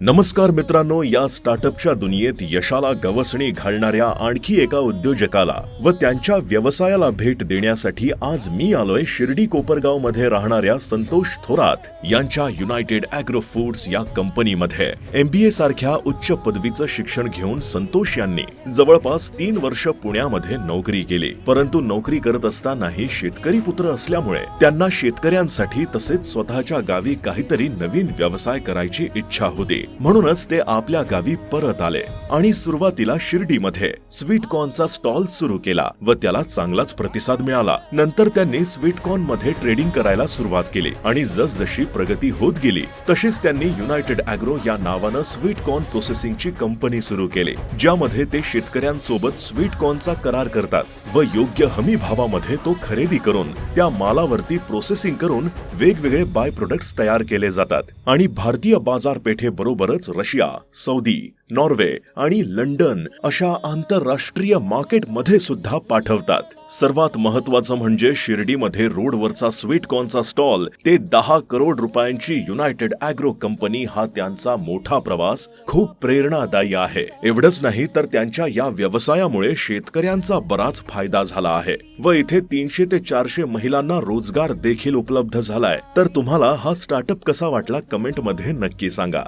नमस्कार मित्रांनो या स्टार्टअपच्या दुनियेत यशाला गवसणी घालणाऱ्या आणखी एका उद्योजकाला व त्यांच्या व्यवसायाला भेट देण्यासाठी आज मी आलोय शिर्डी कोपरगावमध्ये राहणाऱ्या संतोष थोरात यांच्या युनायटेड अॅग्रो फूड्स या कंपनीमध्ये. एमबीए सारख्या उच्च पदवीचं शिक्षण घेऊन संतोष यांनी जवळपास तीन वर्ष पुण्यामध्ये नोकरी केली. परंतु नोकरी करत असतानाही शेतकरी पुत्र असल्यामुळे त्यांना शेतकऱ्यांसाठी तसेच स्वतःच्या गावी काहीतरी नवीन व्यवसाय करायची इच्छा होती. म्हणूनच ते आपल्या गावी परत आले आणि सुरुवातीला शिर्डीमध्ये स्वीटकॉर्नचा स्टॉल सुरू केला व त्याला चांगलाच प्रतिसाद मिळाला. नंतर त्यांनी स्वीटकॉर्नमध्ये ट्रेडिंग करायला सुरुवात केली आणि जसजशी प्रगती होत गेली तशीच त्यांनी युनायटेड अॅग्रो या नावानं स्वीटकॉर्न प्रोसेसिंगची कंपनी सुरू केली ज्यामध्ये ते शेतकऱ्यांसोबत स्वीटकॉर्नचा करार करतात व योग्य हमी भावामध्ये तो खरेदी करून त्या मालावरती प्रोसेसिंग करून वेगवेगळे बाय प्रोडक्ट्स तयार केले जातात. आणि भारतीय बाजारपेठेबरोबरच रशिया सौदी नॉर्वे आणि लंडन अशा आंतरराष्ट्रीय मार्केटमध्ये सुद्धा पाठवतात. सर्वात महत्वाचं म्हणजे शिर्डीमध्ये रोडवरचा स्वीट कॉर्नचा स्टॉल ते दहा करोड रुपयांची युनायटेड अॅग्रो कंपनी हा त्यांचा मोठा प्रवास खूप प्रेरणादायी आहे. एवढंच नाही तर त्यांच्या या व्यवसायामुळे शेतकऱ्यांचा बराच फायदा झाला आहे. व इथे तीनशे ते चारशे महिलांना रोजगार देखील उपलब्ध झालाय. तर तुम्हाला हा स्टार्टअप कसा वाटला कमेंटमध्ये नक्की सांगा.